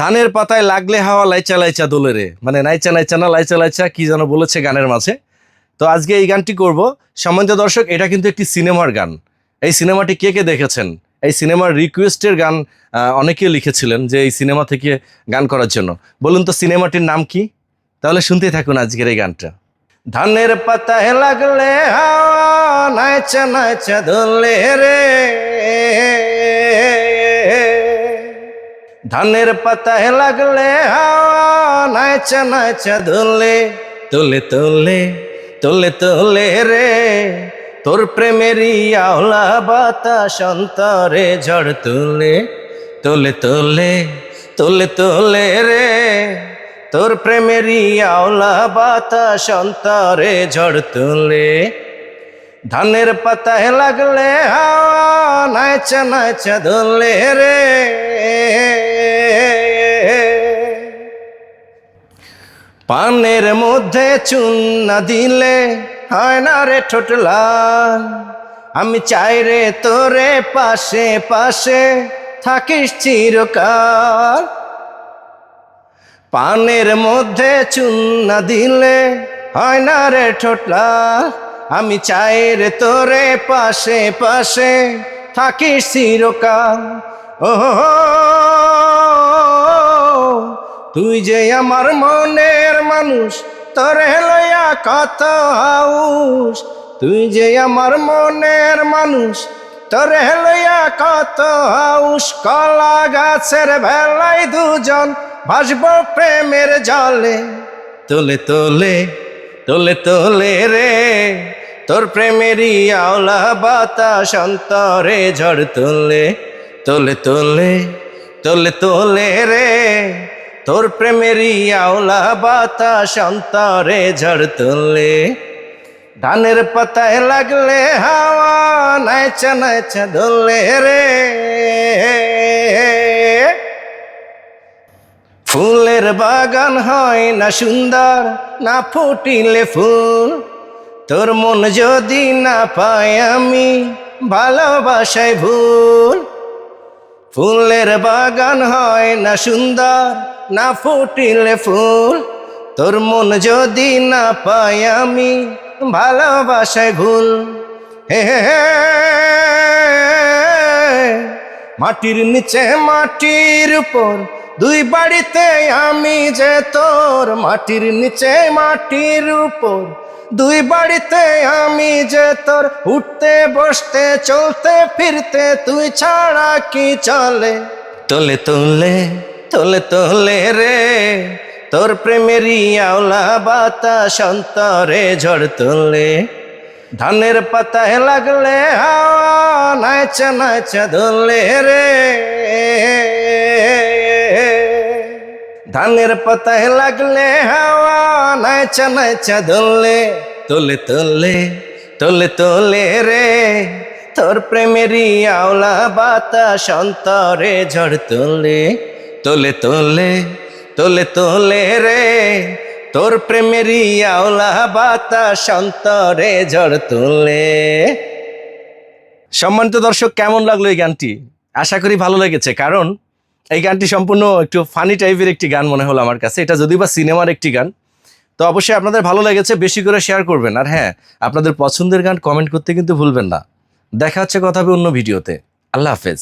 ধানের পাতায় লাগলে হাওয়া লাইচা লাইচা দোলে রে। মানে নাইচা নাইচা না, লাইচা লাইচা কি যেন বলেছে গানের মাঝে। তো আজকে এই গানটি করব। সম্মানিত দর্শক, এটা কিন্তু একটি সিনেমার গান। এই সিনেমাটি কে কে দেখেছেন? এই সিনেমার রিকোয়েস্টের গান অনেকে লিখেছিলেন যে এই সিনেমা থেকে গান করার জন্য। বলুন তো সিনেমাটির নাম কি? তাহলে শুনতেই থাকুন আজকের এই গানটা। ধানের পাতায় লাগলে হাওয়া, নাইচা নাইচা দোলে রে। ধানের পাতায় লাগলে হাওয়া, নাইচা দোলে তোলে তোলে তোলে তোলে রে। তোর প্রেমেরই আওলা বাতাস অন্তরে ঝড় তোলে। তোলে তোলে তোলে তোলে রে। তোর প্রেমেরই আওলা বাতাস অন্তরে ঝড় তোলে। ধানের পাতায় লাগলে হাওয়া, নাইচা নাইচা দোলে রে। পানের মধ্যে চুন না দিলে হয় না রে ঠোঁট লাল। আমি চাই রে তোরে পাশে পাশে থাকিস চিরকাল। পানের মধ্যে চুন না দিলে হয় না রে ঠোঁটলা আমি চাই রে তোরে পাশে পাশে থাকিস চিরকাল। ও তুই যে আমার মনের মানুষ, তোরে লইয়া কত হাউস। তুই যে আমার মনের মানুষ, তোরে লইয়া কত হাউস। কলা গাছের ভেলাই দুজন ভাসব প্রেমের জলে। তোলে তোলে তোলে তোলে রে, তোর প্রেমেরই আওলা বাতাস অন্তরে ঝড় তোলে। তোলে তোলে তোলে তোলে রে তোর প্রেমেরই আওলা বাতাস অন্তরে ঝড় তুললে ধানের পাতায় লাগলে হাওয়া, নাইচা নাইচা দোলে রে। ফুলের বাগান হয় না সুন্দর, না ফুটিলে ফুল। তোর মন যদি না পাই আমি, ভালোবাসায় ভুল। ফুলের বাগান হয় না সুন্দর, না ফুটিলে ফুল তোর মন যদি না পাই আমি, ভালোবাসায় ভুল হে হে। মাটির নিচে মাটির উপর, দুই বাড়িতে আমি যে তোর মাটির নিচে মাটির উপর দুই বাড়িতে আমি যে তোর উঠতে, বসতে, চলতে, ফিরতে, তুই ছাড়া কি চলে? তোলে তোলে তোলে তোলে রে, তোর প্রেমেরই আওলা বাতাস অন্তরে ঝড় তোলে। ধানের পাতায় লাগলে হাওয়া নাচা নাচা রে। ধানের পাতায় লাগলে হাওয়া নাচা নাচা দোলে তোলে তোলে তোলে তোলে রে। তোর প্রেমেরই আওলা বাতাস অন্তরে ঝড় তোলে তোলে তোলে তোলে তোলে রে। তোর প্রেমেরই আওলা বাতাস অন্তরে ঝড় তোলে। সম্মানিত দর্শক, কেমন লাগল এই গানটি? আশা করি ভালো লেগেছে, কারণ এই গানটি সম্পূর্ণ একটু ফানি টাইপের একটি গান মনে হলো আমার কাছে। এটা যদি বা সিনেমার একটি গান তো অবশ্যই আপনাদের ভালো লেগেছে, বেশি করে শেয়ার করবেন। আর হ্যাঁ আপনাদের পছন্দের গান কমেন্ট করতে কিন্তু ভুলবেন না। দেখা হচ্ছে কথা হবে অন্য ভিডিওতে আল্লাহ হাফেজ।